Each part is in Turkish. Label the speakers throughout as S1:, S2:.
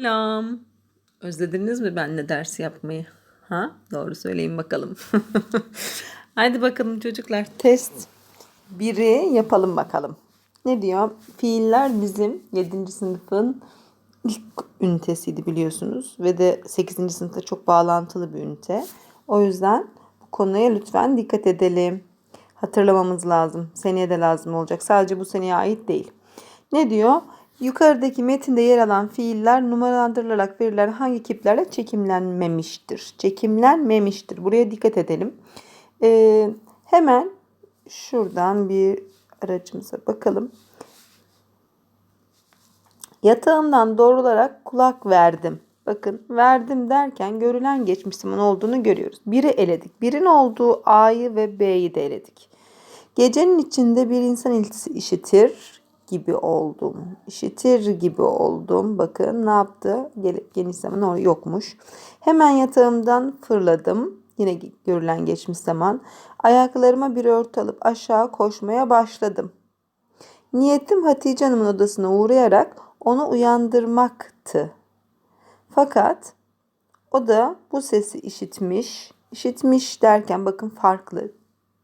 S1: Selam. Özlediniz mi benle ders yapmayı? Ha? Doğru söyleyin bakalım. Haydi bakalım çocuklar. Test 1'i yapalım bakalım. Ne diyor? Fiiller bizim 7. sınıfın ilk ünitesiydi biliyorsunuz. Ve de 8. sınıfta çok bağlantılı bir ünite. O yüzden bu konuya lütfen dikkat edelim. Hatırlamamız lazım. Seneye de lazım olacak. Sadece bu seneye ait değil. Ne diyor? Yukarıdaki metinde yer alan fiiller numaralandırılarak verilen hangi kiplerle çekimlenmemiştir? Çekimlenmemiştir. Buraya dikkat edelim. Ee, hemen şuradan bir aracımıza bakalım. Yatağımdan doğrularak kulak verdim. Bakın verdim derken görülen geçmiş zaman olduğunu görüyoruz. Biri eledik. Birin olduğu A'yı ve B'yi de eledik. Gecenin içinde bir insan iltisi işitir gibi oldum. İşitir gibi oldum. Bakın ne yaptı? Gel- Geniş zaman orada yokmuş. Hemen yatağımdan fırladım. Yine görülen geçmiş zaman. Ayaklarıma bir örtü alıp aşağı koşmaya başladım. Niyetim Hatice Hanım'ın odasına uğrayarak onu uyandırmaktı. Fakat o da bu sesi işitmiş. İşitmiş derken bakın farklı.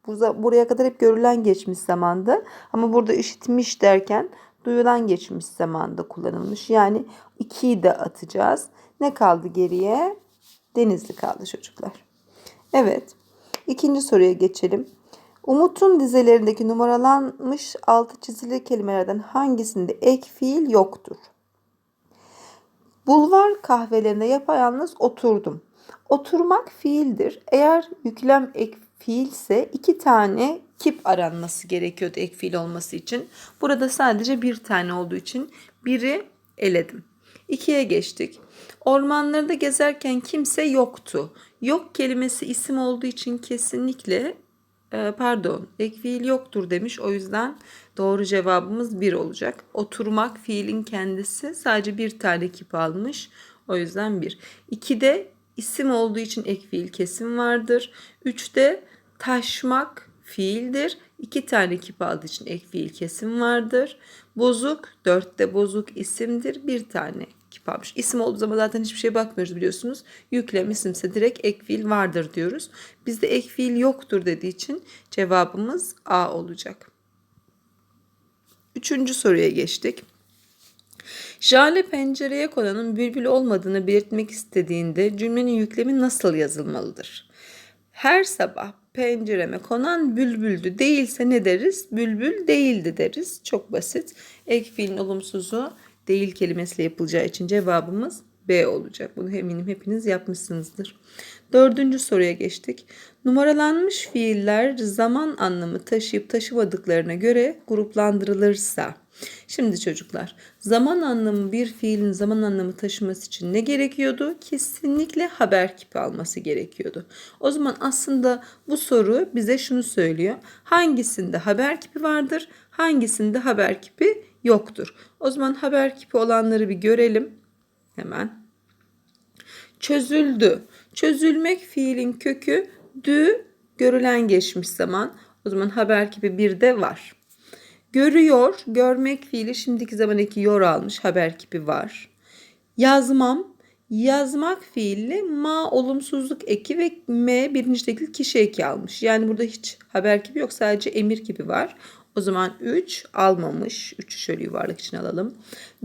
S1: Bu- Buraya kadar hep görülen geçmiş zamandı. Ama burada işitmiş derken duyulan geçmiş zamanda kullanılmış. Yani ikiyi de atacağız. Ne kaldı geriye? Denizli kaldı çocuklar. Evet. İkinci soruya geçelim. Umut'un dizelerindeki numaralanmış altı çizili kelimelerden hangisinde ek fiil yoktur? Bulvar kahvelerinde yapayalnız oturdum. Oturmak fiildir. Eğer yüklem ek fiilse iki tane kip aranması gerekiyordu ek fiil olması için. Burada sadece bir tane olduğu için biri eledim. İkiye geçtik. Ormanlarda gezerken kimse yoktu. Yok kelimesi isim olduğu için kesinlikle e, pardon ek fiil yoktur demiş. O yüzden doğru cevabımız bir olacak. Oturmak fiilin kendisi sadece bir tane kip almış. O yüzden bir. İkide isim olduğu için ek fiil kesim vardır. Üçte taşmak fiildir. İki tane kip aldığı için ek fiil kesim vardır. Bozuk, dörtte bozuk isimdir. Bir tane kip almış. İsim olduğu zaman zaten hiçbir şeye bakmıyoruz biliyorsunuz. Yüklem isimse direkt ek fiil vardır diyoruz. Bizde ek fiil yoktur dediği için cevabımız A olacak. Üçüncü soruya geçtik. Jale pencereye konanın bülbül olmadığını belirtmek istediğinde cümlenin yüklemi nasıl yazılmalıdır? Her sabah pencereme konan bülbüldü. Değilse ne deriz? Bülbül değildi deriz. Çok basit. Ek fiilin olumsuzu değil kelimesiyle yapılacağı için cevabımız B olacak. Bunu eminim hepiniz yapmışsınızdır. Dördüncü soruya geçtik. Numaralanmış fiiller zaman anlamı taşıyıp taşımadıklarına göre gruplandırılırsa. Şimdi çocuklar zaman anlamı bir fiilin zaman anlamı taşıması için ne gerekiyordu? Kesinlikle haber kipi alması gerekiyordu. O zaman aslında bu soru bize şunu söylüyor. Hangisinde haber kipi vardır? Hangisinde haber kipi yoktur? O zaman haber kipi olanları bir görelim. Hemen. Çözüldü. Çözülmek fiilin kökü dü görülen geçmiş zaman. O zaman haber kipi bir de var. Görüyor, görmek fiili şimdiki zaman eki yor almış haber kipi var. Yazmam, yazmak fiili ma olumsuzluk eki ve m birinci tekil kişi eki almış. Yani burada hiç haber kipi yok sadece emir kipi var. O zaman 3 almamış. 3'ü şöyle yuvarlak için alalım.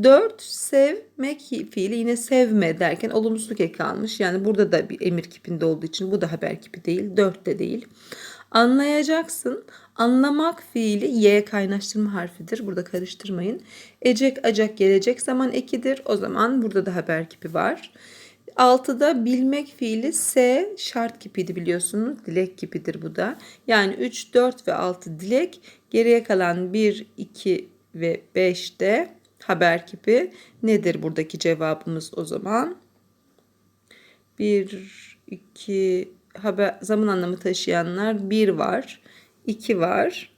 S1: 4 sevmek fiili yine sevme derken olumsuzluk eki almış. Yani burada da bir emir kipinde olduğu için bu da haber kipi değil. 4 de değil. Anlayacaksın. Anlamak fiili y kaynaştırma harfidir. Burada karıştırmayın. Ecek acak gelecek zaman ekidir. O zaman burada da haber kipi var. 6'da bilmek fiili S şart kipiydi biliyorsunuz. Dilek kipidir bu da. Yani 3, 4 ve 6 dilek. Geriye kalan 1, 2 ve 5 de haber kipi. Nedir buradaki cevabımız o zaman? 1, 2, haber, zaman anlamı taşıyanlar 1 var, 2 var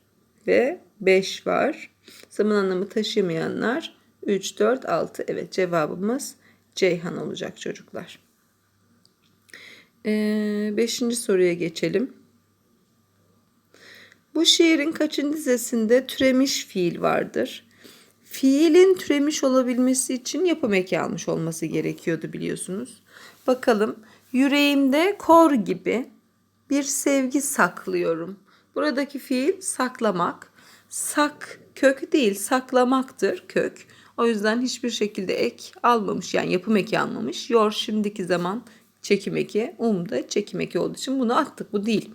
S1: ve 5 var. Zaman anlamı taşımayanlar 3, 4, 6. Evet cevabımız Ceyhan olacak çocuklar. Ee, beşinci soruya geçelim. Bu şiirin kaçıncı dizesinde türemiş fiil vardır? Fiilin türemiş olabilmesi için yapım eki almış olması gerekiyordu biliyorsunuz. Bakalım yüreğimde kor gibi bir sevgi saklıyorum. Buradaki fiil saklamak. Sak kök değil saklamaktır kök. O yüzden hiçbir şekilde ek almamış yani yapım eki almamış. Yor şimdiki zaman çekim eki. Um da çekim eki olduğu için bunu attık bu değil.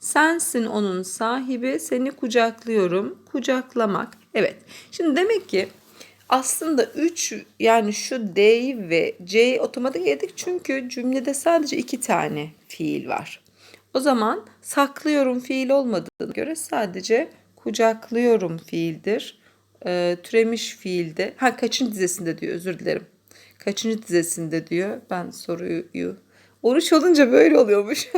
S1: Sensin onun sahibi seni kucaklıyorum. Kucaklamak. Evet şimdi demek ki aslında 3 yani şu D'yi ve C'yi otomatik yedik çünkü cümlede sadece iki tane fiil var. O zaman saklıyorum fiil olmadığına göre sadece kucaklıyorum fiildir. Ee, türemiş fiilde. Ha kaçıncı dizesinde diyor özür dilerim. Kaçıncı dizesinde diyor. Ben soruyu oruç olunca böyle oluyormuş.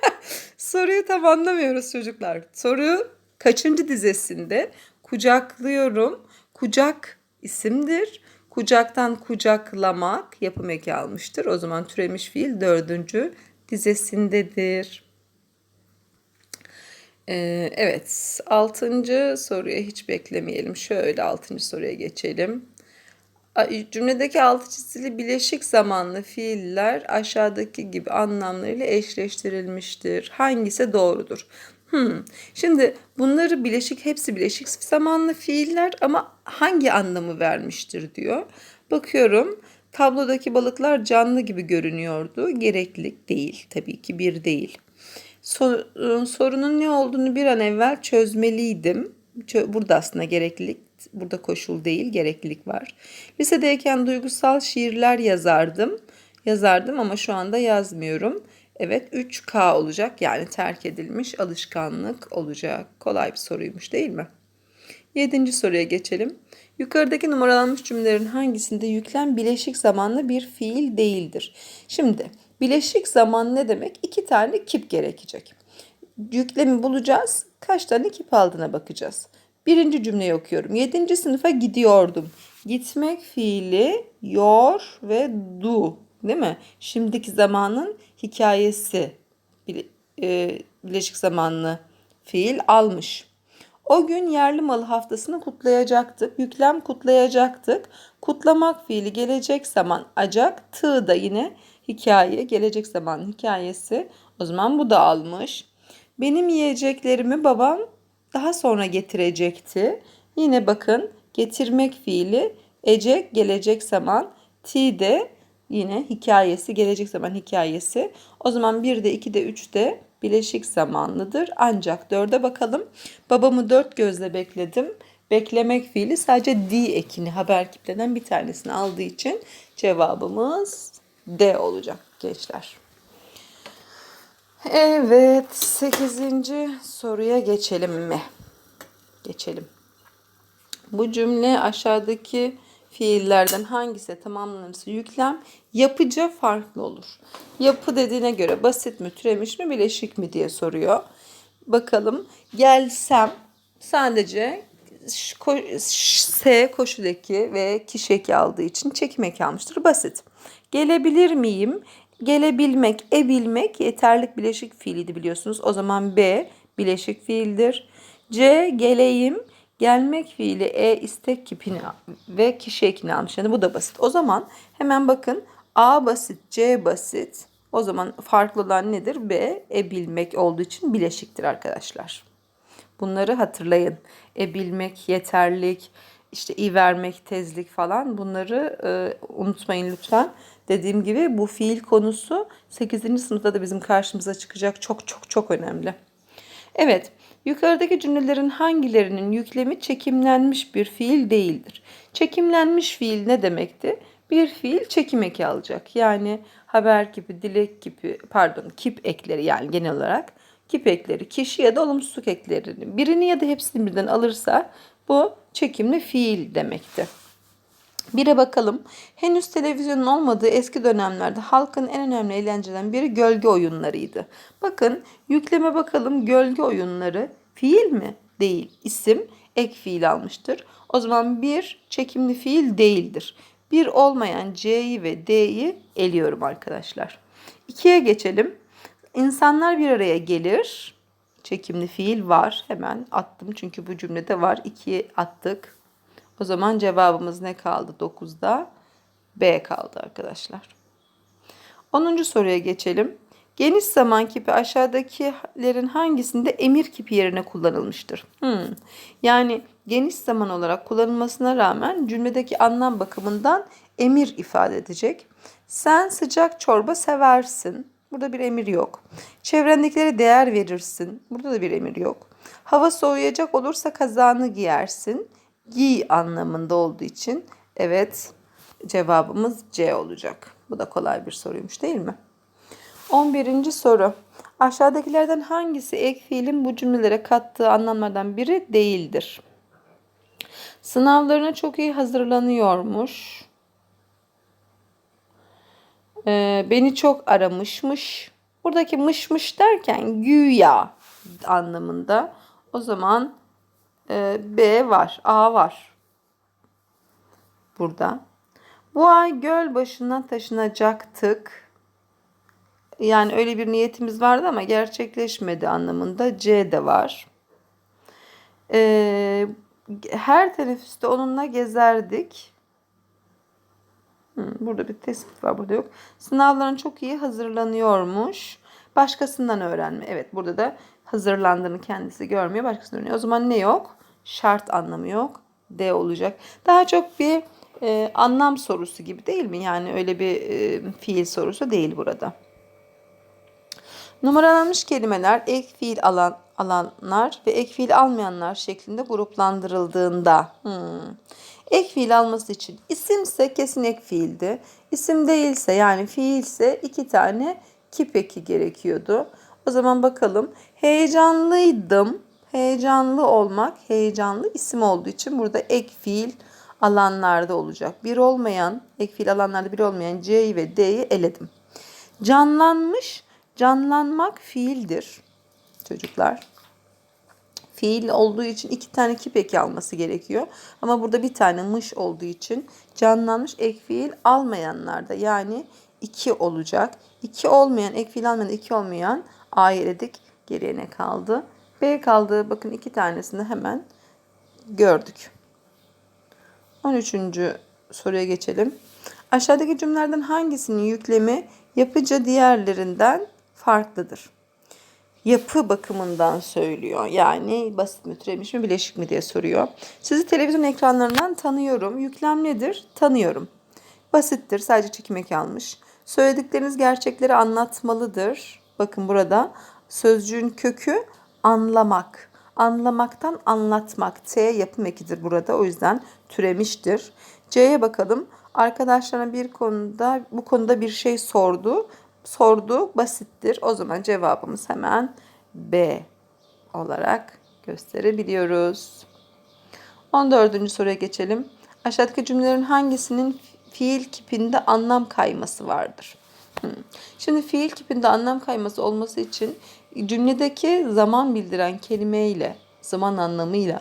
S1: Soruyu tam anlamıyoruz çocuklar. Soru kaçıncı dizesinde? Kucaklıyorum. Kucak isimdir. Kucaktan kucaklamak yapım eki almıştır. O zaman türemiş fiil dördüncü dizesindedir. Ee, evet, altıncı soruya hiç beklemeyelim. Şöyle altıncı soruya geçelim. Cümledeki altı çizili bileşik zamanlı fiiller aşağıdaki gibi anlamlarıyla eşleştirilmiştir. Hangisi doğrudur? Hmm. Şimdi bunları bileşik, hepsi bileşik zamanlı fiiller ama hangi anlamı vermiştir diyor. Bakıyorum tablodaki balıklar canlı gibi görünüyordu. Gereklilik değil tabii ki bir değil. So- sorunun ne olduğunu bir an evvel çözmeliydim. Çö- Burada aslında gereklilik, burada koşul değil, gereklilik var. Lisedeyken duygusal şiirler yazardım. Yazardım ama şu anda yazmıyorum. Evet 3K olacak yani terk edilmiş alışkanlık olacak. Kolay bir soruymuş değil mi? Yedinci soruya geçelim. Yukarıdaki numaralanmış cümlelerin hangisinde yüklem bileşik zamanlı bir fiil değildir? Şimdi bileşik zaman ne demek? İki tane kip gerekecek. Yüklemi bulacağız. Kaç tane kip aldığına bakacağız. Birinci cümleyi okuyorum. Yedinci sınıfa gidiyordum. Gitmek fiili yor ve du değil mi? Şimdiki zamanın hikayesi bile- e, bileşik zamanlı fiil almış. O gün yerli malı haftasını kutlayacaktık. Yüklem kutlayacaktık. Kutlamak fiili gelecek zaman acak. Tığ da yine hikaye. Gelecek zaman hikayesi. O zaman bu da almış. Benim yiyeceklerimi babam daha sonra getirecekti. Yine bakın getirmek fiili ecek gelecek zaman. Ti de yine hikayesi gelecek zaman hikayesi. O zaman 1'de 2'de 3'de bileşik zamanlıdır. Ancak 4'e bakalım. Babamı dört gözle bekledim. Beklemek fiili sadece di ekini haber kipleden bir tanesini aldığı için cevabımız D olacak gençler. Evet 8. soruya geçelim mi? Geçelim. Bu cümle aşağıdaki fiillerden hangisi tamamlanırsa yüklem yapıca farklı olur. Yapı dediğine göre basit mi, türemiş mi, bileşik mi diye soruyor. Bakalım gelsem sadece S koşul eki ve kişi eki aldığı için çekim eki almıştır. Basit. Gelebilir miyim? Gelebilmek, ebilmek yeterlik bileşik fiiliydi biliyorsunuz. O zaman B bileşik fiildir. C geleyim, gelmek fiili E istek kipini ve kişi ekini almış. Yani bu da basit. O zaman hemen bakın A basit, C basit. O zaman farklı olan nedir? B ebilmek olduğu için bileşiktir arkadaşlar. Bunları hatırlayın. E bilmek, yeterlik, işte i vermek, tezlik falan bunları e, unutmayın lütfen. Dediğim gibi bu fiil konusu 8. sınıfta da bizim karşımıza çıkacak. Çok çok çok önemli. Evet, yukarıdaki cümlelerin hangilerinin yüklemi çekimlenmiş bir fiil değildir? Çekimlenmiş fiil ne demekti? Bir fiil çekim eki alacak. Yani haber kipi, dilek kipi, pardon kip ekleri yani genel olarak kip ekleri, kişi ya da olumsuzluk eklerini birini ya da hepsini birden alırsa bu çekimli fiil demekti. Bire bakalım. Henüz televizyonun olmadığı eski dönemlerde halkın en önemli eğlenceden biri gölge oyunlarıydı. Bakın yükleme bakalım gölge oyunları fiil mi? Değil. İsim ek fiil almıştır. O zaman bir çekimli fiil değildir. Bir olmayan C'yi ve D'yi eliyorum arkadaşlar. İkiye geçelim. İnsanlar bir araya gelir. Çekimli fiil var. Hemen attım çünkü bu cümlede var. İkiye attık. O zaman cevabımız ne kaldı 9'da? B kaldı arkadaşlar. 10. soruya geçelim. Geniş zaman kipi aşağıdakilerin hangisinde emir kipi yerine kullanılmıştır? Hmm. Yani geniş zaman olarak kullanılmasına rağmen cümledeki anlam bakımından emir ifade edecek. Sen sıcak çorba seversin. Burada bir emir yok. Çevrendekilere değer verirsin. Burada da bir emir yok. Hava soğuyacak olursa kazağını giyersin. Giy anlamında olduğu için evet cevabımız C olacak. Bu da kolay bir soruymuş değil mi? 11. soru. Aşağıdakilerden hangisi ek fiilin bu cümlelere kattığı anlamlardan biri değildir? Sınavlarına çok iyi hazırlanıyormuş. Ee, beni çok aramışmış. Buradaki mışmış derken güya anlamında. O zaman B var, A var. Burada. Bu ay göl başına taşınacaktık. Yani öyle bir niyetimiz vardı ama gerçekleşmedi anlamında C de var. Ee, her teneffüste onunla gezerdik. burada bir tespit var, burada yok. Sınavların çok iyi hazırlanıyormuş. Başkasından öğrenme. Evet, burada da hazırlandığını kendisi görmüyor, başkasından öğreniyor. O zaman ne yok? Şart anlamı yok. D olacak. Daha çok bir e, anlam sorusu gibi değil mi? Yani öyle bir e, fiil sorusu değil burada. Numaralanmış kelimeler ek fiil alan alanlar ve ek fiil almayanlar şeklinde gruplandırıldığında hmm. ek fiil alması için isimse kesin ek fiildi. İsim değilse yani fiilse iki tane kip eki gerekiyordu. O zaman bakalım. Heyecanlıydım. Heyecanlı olmak heyecanlı isim olduğu için burada ek fiil alanlarda olacak. Bir olmayan, ek fiil alanlarda bir olmayan C'yi ve D'yi eledim. Canlanmış Canlanmak fiildir çocuklar. Fiil olduğu için iki tane kip eki alması gerekiyor. Ama burada bir tane mış olduğu için canlanmış ek fiil almayanlarda yani iki olacak. İki olmayan ek fiil almayan iki olmayan A'yı eledik. Geriye ne kaldı? B kaldı. Bakın iki tanesini hemen gördük. 13. soruya geçelim. Aşağıdaki cümlelerden hangisinin yüklemi yapıcı diğerlerinden farklıdır. Yapı bakımından söylüyor. Yani basit mi, türemiş mi, bileşik mi diye soruyor. Sizi televizyon ekranlarından tanıyorum. Yüklem nedir? Tanıyorum. Basittir. Sadece çekim eki almış. Söyledikleriniz gerçekleri anlatmalıdır. Bakın burada sözcüğün kökü anlamak. Anlamaktan anlatmak. T yapım ekidir burada. O yüzden türemiştir. C'ye bakalım. Arkadaşlarına bir konuda bu konuda bir şey sordu sordu basittir. O zaman cevabımız hemen B olarak gösterebiliyoruz. 14. soruya geçelim. Aşağıdaki cümlelerin hangisinin fiil kipinde anlam kayması vardır? Şimdi fiil kipinde anlam kayması olması için cümledeki zaman bildiren kelimeyle, zaman anlamıyla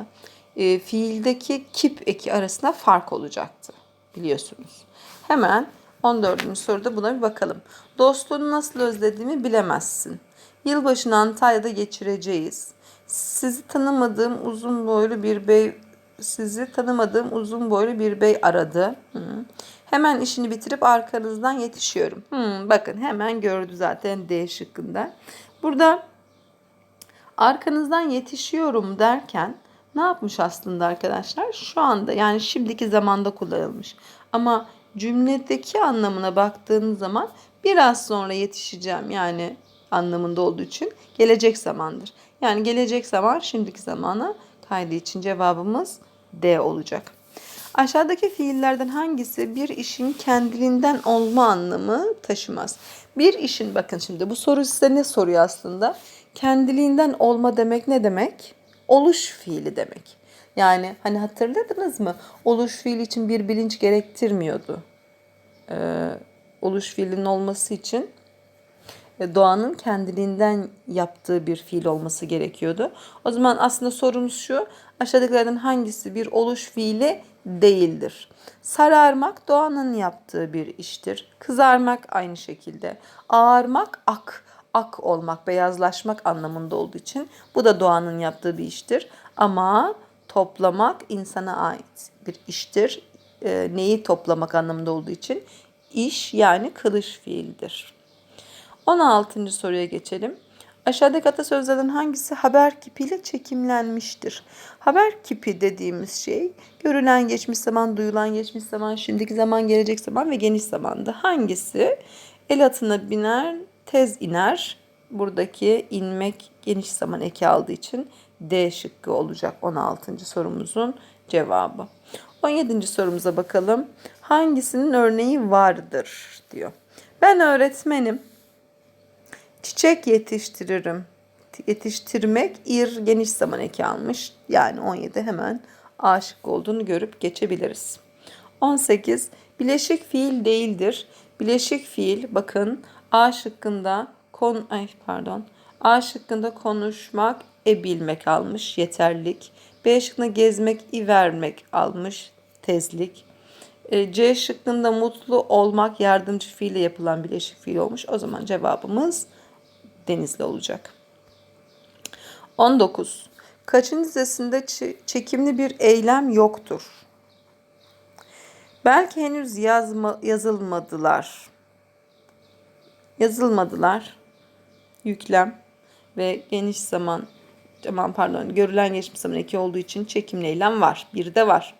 S1: e, fiildeki kip eki arasında fark olacaktı biliyorsunuz. Hemen 14. soruda buna bir bakalım. Dostluğunu nasıl özlediğimi bilemezsin. Yılbaşını Antalya'da geçireceğiz. Sizi tanımadığım uzun boylu bir bey sizi tanımadığım uzun boylu bir bey aradı. Hı. Hemen işini bitirip arkanızdan yetişiyorum. Hı, bakın hemen gördü zaten D şıkkında. Burada arkanızdan yetişiyorum derken ne yapmış aslında arkadaşlar? Şu anda yani şimdiki zamanda kullanılmış. Ama cümledeki anlamına baktığınız zaman biraz sonra yetişeceğim yani anlamında olduğu için gelecek zamandır. Yani gelecek zaman şimdiki zamana kaydı için cevabımız D olacak. Aşağıdaki fiillerden hangisi bir işin kendiliğinden olma anlamı taşımaz? Bir işin bakın şimdi bu soru size ne soruyor aslında? Kendiliğinden olma demek ne demek? Oluş fiili demek. Yani hani hatırladınız mı? Oluş fiili için bir bilinç gerektirmiyordu. Ee, oluş fiilinin olması için doğanın kendiliğinden yaptığı bir fiil olması gerekiyordu. O zaman aslında sorumuz şu. Aşağıdakilerden hangisi bir oluş fiili değildir? Sararmak doğanın yaptığı bir iştir. Kızarmak aynı şekilde. Ağarmak ak, ak olmak, beyazlaşmak anlamında olduğu için bu da doğanın yaptığı bir iştir. Ama Toplamak insana ait bir iştir. E, neyi toplamak anlamında olduğu için iş yani kılış fiildir. 16. soruya geçelim. Aşağıdaki atasözlerden hangisi haber kipiyle çekimlenmiştir? Haber kipi dediğimiz şey görülen geçmiş zaman, duyulan geçmiş zaman, şimdiki zaman, gelecek zaman ve geniş zamanda. Hangisi? El atına biner, tez iner. Buradaki inmek geniş zaman eki aldığı için D şıkkı olacak 16. sorumuzun cevabı. 17. sorumuza bakalım. Hangisinin örneği vardır diyor. Ben öğretmenim. Çiçek yetiştiririm. Yetiştirmek ir geniş zaman eki almış. Yani 17 hemen aşık olduğunu görüp geçebiliriz. 18 bileşik fiil değildir. Bileşik fiil bakın A şıkkında kon ay pardon. A şıkkında konuşmak e bilmek almış yeterlik. B şıkkında gezmek i vermek almış tezlik. E, C şıkkında mutlu olmak yardımcı fiille yapılan bileşik fiil olmuş. O zaman cevabımız denizli olacak. 19. Kaçıncı dizesinde çekimli bir eylem yoktur? Belki henüz yazma, yazılmadılar. Yazılmadılar. Yüklem ve geniş zaman aman pardon görülen geçmiş zaman eki olduğu için çekimli eylem var. Bir de var.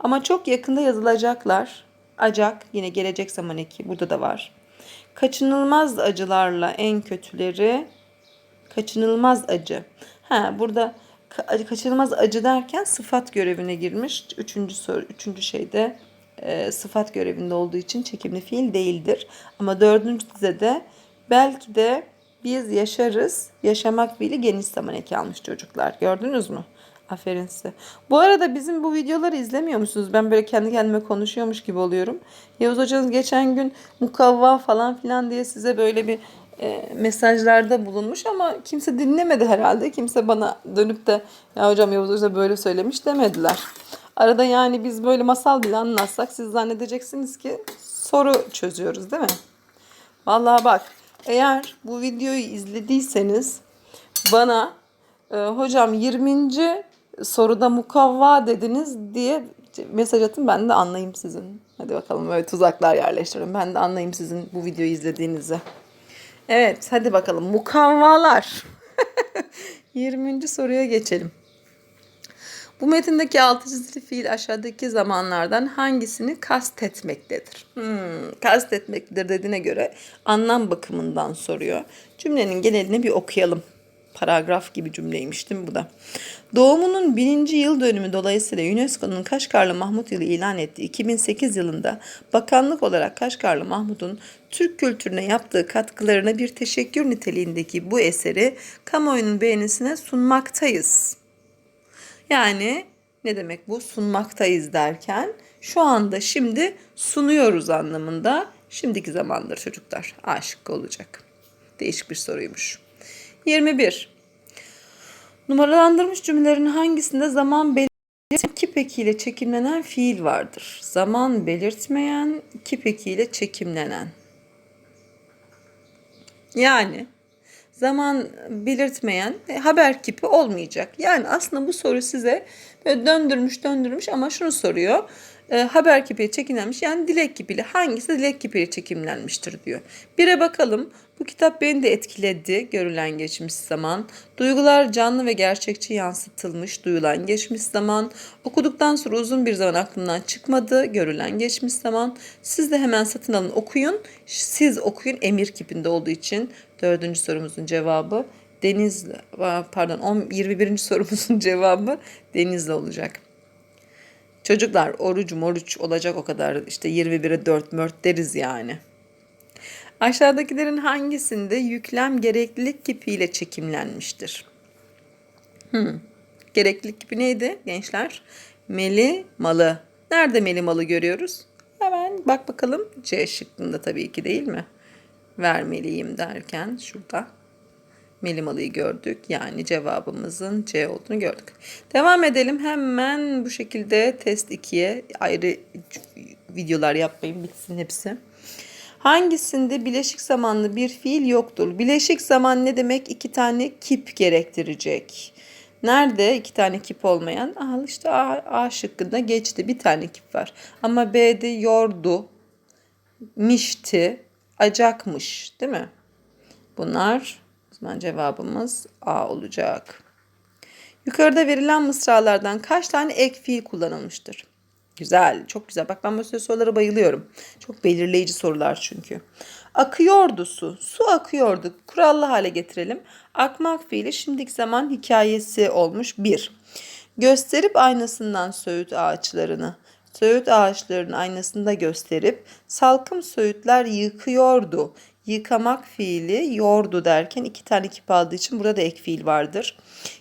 S1: Ama çok yakında yazılacaklar. Acak yine gelecek zaman eki burada da var. Kaçınılmaz acılarla en kötüleri kaçınılmaz acı. Ha burada ka- kaçınılmaz acı derken sıfat görevine girmiş. Üçüncü soru, üçüncü şeyde e, sıfat görevinde olduğu için çekimli fiil değildir. Ama dördüncü dizede belki de biz yaşarız. Yaşamak fiili geniş zaman eki almış çocuklar. Gördünüz mü? Aferin size. Bu arada bizim bu videoları izlemiyor musunuz? Ben böyle kendi kendime konuşuyormuş gibi oluyorum. Yavuz hocanız geçen gün mukavva falan filan diye size böyle bir e, mesajlarda bulunmuş ama kimse dinlemedi herhalde. Kimse bana dönüp de ya hocam Yavuz Hoca böyle söylemiş demediler. Arada yani biz böyle masal bile anlatsak siz zannedeceksiniz ki soru çözüyoruz değil mi? Vallahi bak eğer bu videoyu izlediyseniz bana e, hocam 20. soruda mukavva dediniz diye mesaj atın ben de anlayayım sizin. Hadi bakalım böyle tuzaklar yerleştirin. Ben de anlayayım sizin bu videoyu izlediğinizi. Evet hadi bakalım mukavvalar. 20. soruya geçelim. Bu metindeki altı çizili fiil aşağıdaki zamanlardan hangisini kastetmektedir? Hmm, kastetmektedir dediğine göre anlam bakımından soruyor. Cümlenin genelini bir okuyalım. Paragraf gibi cümleymiş değil mi bu da? Doğumunun bininci yıl dönümü dolayısıyla UNESCO'nun Kaşgarlı Mahmut yılı ilan ettiği 2008 yılında bakanlık olarak Kaşgarlı Mahmut'un Türk kültürüne yaptığı katkılarına bir teşekkür niteliğindeki bu eseri kamuoyunun beğenisine sunmaktayız. Yani ne demek bu? Sunmaktayız derken şu anda şimdi sunuyoruz anlamında şimdiki zamandır çocuklar. Aşık olacak. Değişik bir soruymuş. 21. Numaralandırmış cümlelerin hangisinde zaman belirtmeyen kip ekiyle çekimlenen fiil vardır? Zaman belirtmeyen kip ekiyle çekimlenen. Yani zaman belirtmeyen e, haber kipi olmayacak. Yani aslında bu soru size döndürmüş döndürmüş ama şunu soruyor. E, haber kipiyle çekimlenmiş yani dilek kipiyle hangisi dilek kipiyle çekimlenmiştir diyor. Bire bakalım. Bu kitap beni de etkiledi. Görülen geçmiş zaman. Duygular canlı ve gerçekçi yansıtılmış. Duyulan geçmiş zaman. Okuduktan sonra uzun bir zaman aklımdan çıkmadı. Görülen geçmiş zaman. Siz de hemen satın alın okuyun. Siz okuyun emir kipinde olduğu için. Dördüncü sorumuzun cevabı Denizli. Pardon 10, 21. sorumuzun cevabı Denizli olacak. Çocuklar oruç moruç olacak o kadar işte 21'e 4 mört deriz yani. Aşağıdakilerin hangisinde yüklem gereklilik kipiyle çekimlenmiştir? Hmm. Gereklilik kipi neydi gençler? Meli malı. Nerede meli malı görüyoruz? Hemen bak bakalım. C şıkkında tabii ki değil mi? Vermeliyim derken şurada melimalıyı gördük. Yani cevabımızın C olduğunu gördük. Devam edelim. Hemen bu şekilde test 2'ye ayrı videolar yapmayın. Bitsin hepsi. Hangisinde bileşik zamanlı bir fiil yoktur? Bileşik zaman ne demek? İki tane kip gerektirecek. Nerede iki tane kip olmayan? Al işte A, A şıkkında geçti. Bir tane kip var. Ama B'de yordu, mişti, acakmış değil mi? Bunlar o zaman cevabımız A olacak. Yukarıda verilen mısralardan kaç tane ek fiil kullanılmıştır? Güzel, çok güzel. Bak ben bu sorulara bayılıyorum. Çok belirleyici sorular çünkü. Akıyordu su. Su akıyordu. Kurallı hale getirelim. Akmak fiili şimdiki zaman hikayesi olmuş. Bir. Gösterip aynasından söğüt ağaçlarını. Söğüt ağaçlarının aynasında gösterip salkım söğütler yıkıyordu. Yıkamak fiili yordu derken iki tane kip aldığı için burada da ek fiil vardır.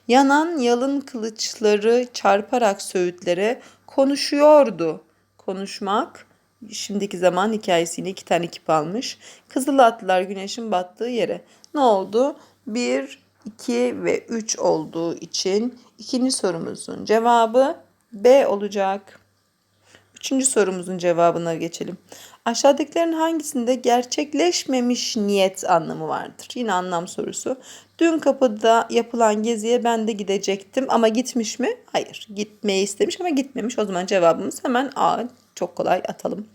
S1: Yanan yalın kılıçları çarparak söğütlere konuşuyordu. Konuşmak şimdiki zaman hikayesiyle iki tane kip almış. Kızıl atlılar güneşin battığı yere. Ne oldu? 1, 2 ve 3 olduğu için ikinci sorumuzun cevabı B olacak. Üçüncü sorumuzun cevabına geçelim. Aşağıdakilerin hangisinde gerçekleşmemiş niyet anlamı vardır? Yine anlam sorusu. Dün kapıda yapılan geziye ben de gidecektim ama gitmiş mi? Hayır. Gitmeyi istemiş ama gitmemiş. O zaman cevabımız hemen A. Çok kolay atalım.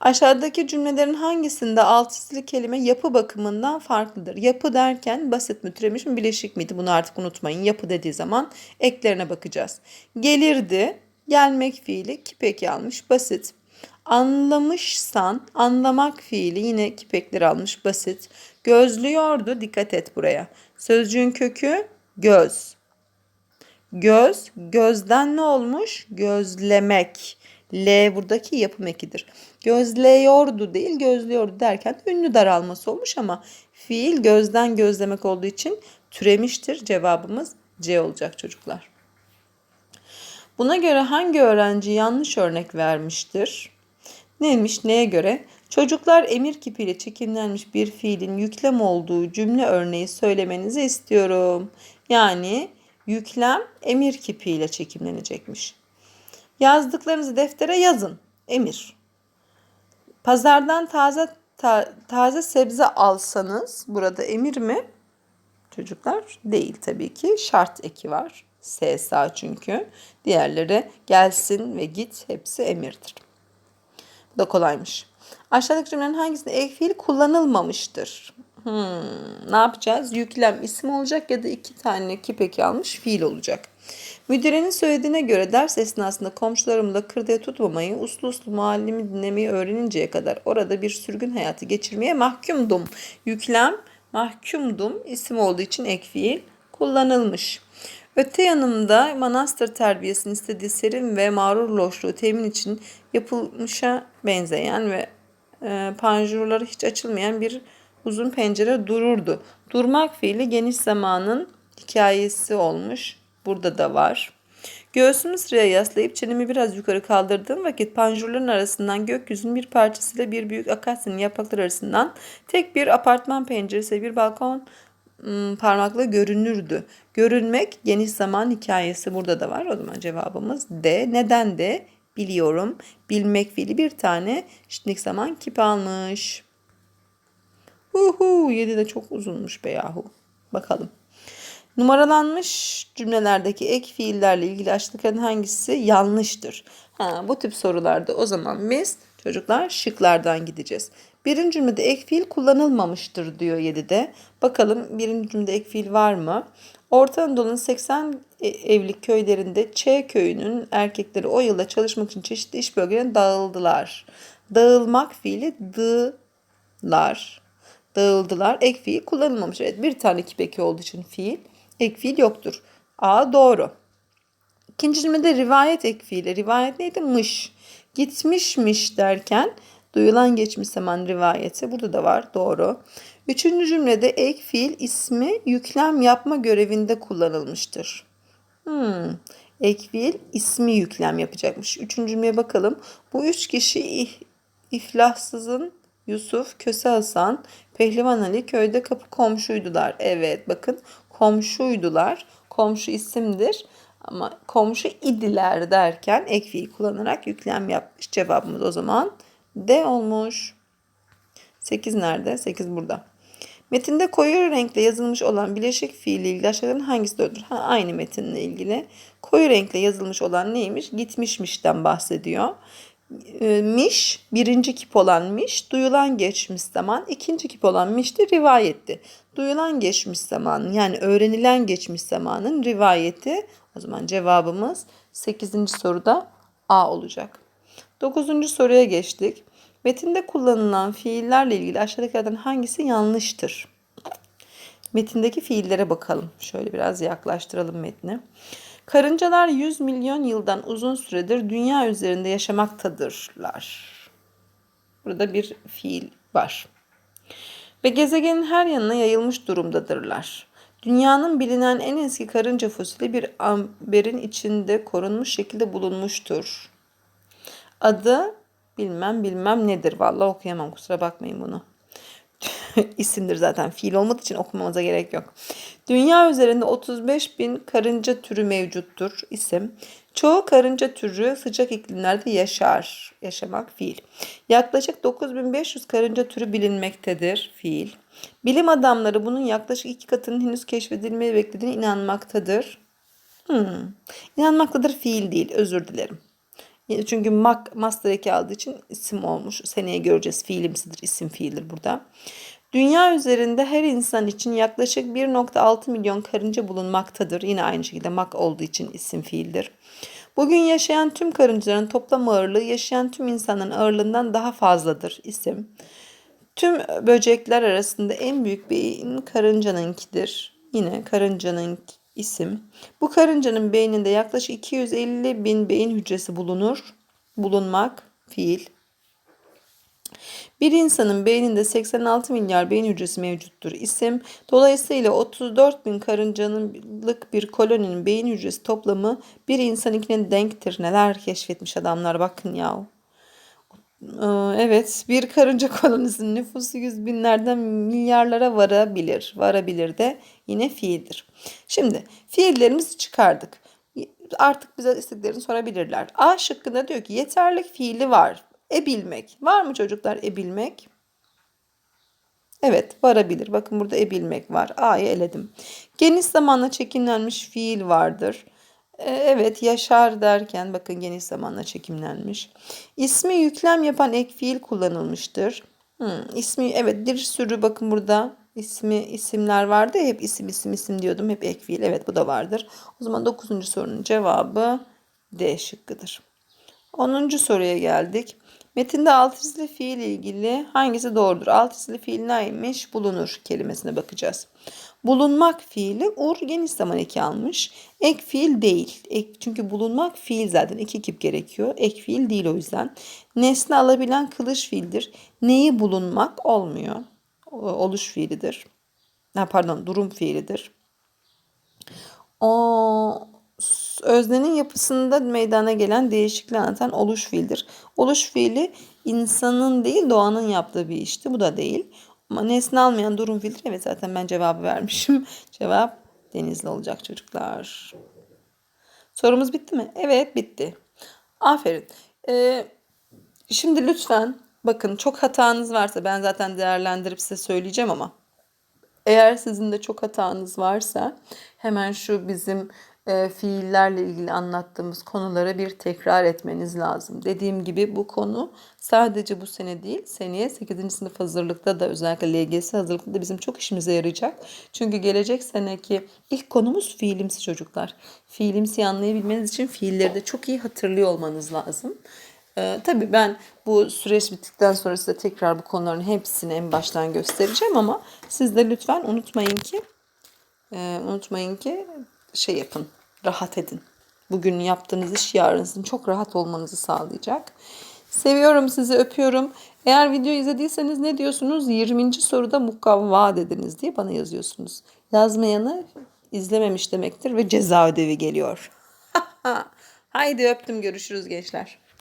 S1: Aşağıdaki cümlelerin hangisinde alt çizili kelime yapı bakımından farklıdır? Yapı derken basit mi, türemiş mi, bileşik miydi? Bunu artık unutmayın. Yapı dediği zaman eklerine bakacağız. Gelirdi, gelmek fiili kipek almış, basit. Anlamışsan, anlamak fiili yine kipekleri almış, basit. Gözlüyordu, dikkat et buraya. Sözcüğün kökü göz. Göz, gözden ne olmuş? Gözlemek. L buradaki yapım ekidir. Gözleyordu değil, gözlüyordu derken ünlü daralması olmuş ama fiil gözden gözlemek olduğu için türemiştir. Cevabımız C olacak çocuklar. Buna göre hangi öğrenci yanlış örnek vermiştir? Neymiş, neye göre? Çocuklar emir kipiyle çekimlenmiş bir fiilin yüklem olduğu cümle örneği söylemenizi istiyorum. Yani yüklem emir kipiyle çekimlenecekmiş. Yazdıklarınızı deftere yazın. Emir. Pazardan taze ta, taze sebze alsanız burada emir mi? Çocuklar değil tabii ki. Şart eki var. SSA çünkü. Diğerleri gelsin ve git hepsi emirdir. Da kolaymış. Aşağıdaki cümlenin hangisinde ek fiil kullanılmamıştır? Hmm, ne yapacağız? Yüklem isim olacak ya da iki tane kipeki almış fiil olacak. Müdürenin söylediğine göre ders esnasında komşularımla kırdıya tutmamayı, uslu uslu muallimi dinlemeyi öğreninceye kadar orada bir sürgün hayatı geçirmeye mahkumdum. Yüklem mahkumdum isim olduğu için ek fiil kullanılmış. Öte yanımda manastır terbiyesini istediği serin ve mağrur loşluğu temin için yapılmışa benzeyen ve e, panjurları hiç açılmayan bir uzun pencere dururdu. Durmak fiili geniş zamanın hikayesi olmuş. Burada da var. Göğsümü sıraya yaslayıp çenemi biraz yukarı kaldırdığım vakit panjurların arasından gökyüzünün bir parçasıyla bir büyük akasya'nın yaprakları arasından tek bir apartman penceresi bir balkon parmakla görünürdü. Görünmek geniş zaman hikayesi burada da var. O zaman cevabımız D. Neden de biliyorum. Bilmek fiili bir tane şimdilik zaman kip almış. Uhu 7 de çok uzunmuş be yahu. Bakalım. Numaralanmış cümlelerdeki ek fiillerle ilgili aşağıdakilerin hangisi yanlıştır? Ha, bu tip sorularda o zaman biz çocuklar şıklardan gideceğiz. Birinci cümlede ek fiil kullanılmamıştır diyor 7'de. Bakalım birinci cümlede ek fiil var mı? Orta Anadolu'nun 80 e, evlilik köylerinde Ç köyünün erkekleri o yılda çalışmak için çeşitli iş bölgelerine dağıldılar. Dağılmak fiili dılar. Dağıldılar. Ek fiil kullanılmamış. Evet bir tane kipeki olduğu için fiil. Ek fiil yoktur. A doğru. İkinci cümlede rivayet ek fiili. Rivayet neydi? Mış. Gitmişmiş derken duyulan geçmiş zaman rivayeti. Burada da var. Doğru. Üçüncü cümlede ek fiil ismi yüklem yapma görevinde kullanılmıştır. Hmm. Ek fiil ismi yüklem yapacakmış. Üçüncü cümleye bakalım. Bu üç kişi iflahsızın Yusuf, Köse Hasan, Pehlivan Ali köyde kapı komşuydular. Evet bakın komşuydular. Komşu isimdir ama komşu idiler derken ek fiil kullanarak yüklem yapmış. Cevabımız o zaman D olmuş. 8 nerede? 8 burada. Metinde koyu renkle yazılmış olan bileşik fiil ilgili aşağıdan hangisi doğrudur? Ha, aynı metinle ilgili. Koyu renkle yazılmış olan neymiş? Gitmişmişten bahsediyor. E, miş, birinci kip olan miş, duyulan geçmiş zaman, ikinci kip olan miş de rivayetti. Duyulan geçmiş zaman yani öğrenilen geçmiş zamanın rivayeti o zaman cevabımız 8. soruda A olacak. 9. soruya geçtik. Metinde kullanılan fiillerle ilgili aşağıdakilerden hangisi yanlıştır? Metindeki fiillere bakalım. Şöyle biraz yaklaştıralım metni. Karıncalar 100 milyon yıldan uzun süredir dünya üzerinde yaşamaktadırlar. Burada bir fiil var. Ve gezegenin her yanına yayılmış durumdadırlar. Dünyanın bilinen en eski karınca fosili bir amberin içinde korunmuş şekilde bulunmuştur. Adı bilmem bilmem nedir. Vallahi okuyamam kusura bakmayın bunu. İsimdir zaten. Fiil olmadığı için okumamıza gerek yok. Dünya üzerinde 35 bin karınca türü mevcuttur. İsim. Çoğu karınca türü sıcak iklimlerde yaşar. Yaşamak fiil. Yaklaşık 9500 karınca türü bilinmektedir. Fiil. Bilim adamları bunun yaklaşık iki katının henüz keşfedilmeyi beklediğine inanmaktadır. Hmm. İnanmaktadır fiil değil. Özür dilerim. Çünkü mak master eki aldığı için isim olmuş. Seneye göreceğiz. Fiilimsidir. isim fiildir burada. Dünya üzerinde her insan için yaklaşık 1.6 milyon karınca bulunmaktadır. Yine aynı şekilde mak olduğu için isim fiildir. Bugün yaşayan tüm karıncaların toplam ağırlığı yaşayan tüm insanların ağırlığından daha fazladır. İsim. Tüm böcekler arasında en büyük beyin karıncanınkidir. Yine karıncanın isim. Bu karıncanın beyninde yaklaşık 250 bin beyin hücresi bulunur. Bulunmak, fiil. Bir insanın beyninde 86 milyar beyin hücresi mevcuttur isim. Dolayısıyla 34 bin karıncanlık bir koloninin beyin hücresi toplamı bir insaninkine denktir. Neler keşfetmiş adamlar bakın ya. Evet bir karınca kolonisinin nüfusu yüz binlerden milyarlara varabilir. Varabilir de yine fiildir. Şimdi fiillerimizi çıkardık. Artık bize istediklerini sorabilirler. A şıkkında diyor ki yeterlik fiili var. Ebilmek. Var mı çocuklar ebilmek? Evet varabilir. Bakın burada ebilmek var. A'yı eledim. Geniş zamanla çekimlenmiş fiil vardır. E, evet yaşar derken bakın geniş zamanla çekimlenmiş. İsmi yüklem yapan ek fiil kullanılmıştır. Hmm, ismi evet bir sürü bakın burada ismi isimler vardı. Hep isim isim isim diyordum. Hep ek fiil. Evet bu da vardır. O zaman 9. sorunun cevabı D şıkkıdır. 10. soruya geldik. Metinde alt çizili fiil ilgili hangisi doğrudur? Alt çizili fiil neymiş? Bulunur kelimesine bakacağız. Bulunmak fiili ur geniş zaman eki almış. Ek fiil değil. Ek, çünkü bulunmak fiil zaten iki kip gerekiyor. Ek fiil değil o yüzden. Nesne alabilen kılıç fiildir. Neyi bulunmak olmuyor. Oluş fiilidir. Ha, pardon durum fiilidir. O öznenin yapısında meydana gelen değişikliği anlatan oluş fiildir. Oluş fiili insanın değil doğanın yaptığı bir işti. Bu da değil. Ama nesne almayan durum fiildir. Evet zaten ben cevabı vermişim. Cevap denizli olacak çocuklar. Sorumuz bitti mi? Evet bitti. Aferin. Ee, şimdi lütfen bakın çok hatanız varsa ben zaten değerlendirip size söyleyeceğim ama eğer sizin de çok hatanız varsa hemen şu bizim e, fiillerle ilgili anlattığımız konulara bir tekrar etmeniz lazım. Dediğim gibi bu konu sadece bu sene değil, seneye 8. sınıf hazırlıkta da özellikle LGS hazırlıkta da bizim çok işimize yarayacak. Çünkü gelecek seneki ilk konumuz fiilimsi çocuklar. Fiilimsi anlayabilmeniz için fiilleri de çok iyi hatırlıyor olmanız lazım. Ee, tabii ben bu süreç bittikten sonra size tekrar bu konuların hepsini en baştan göstereceğim ama siz de lütfen unutmayın ki e, unutmayın ki şey yapın, rahat edin. Bugün yaptığınız iş yarın çok rahat olmanızı sağlayacak. Seviyorum sizi, öpüyorum. Eğer video izlediyseniz ne diyorsunuz? 20. soruda mukavva dediniz diye bana yazıyorsunuz. Yazmayanı izlememiş demektir ve ceza ödevi geliyor. Haydi öptüm görüşürüz gençler.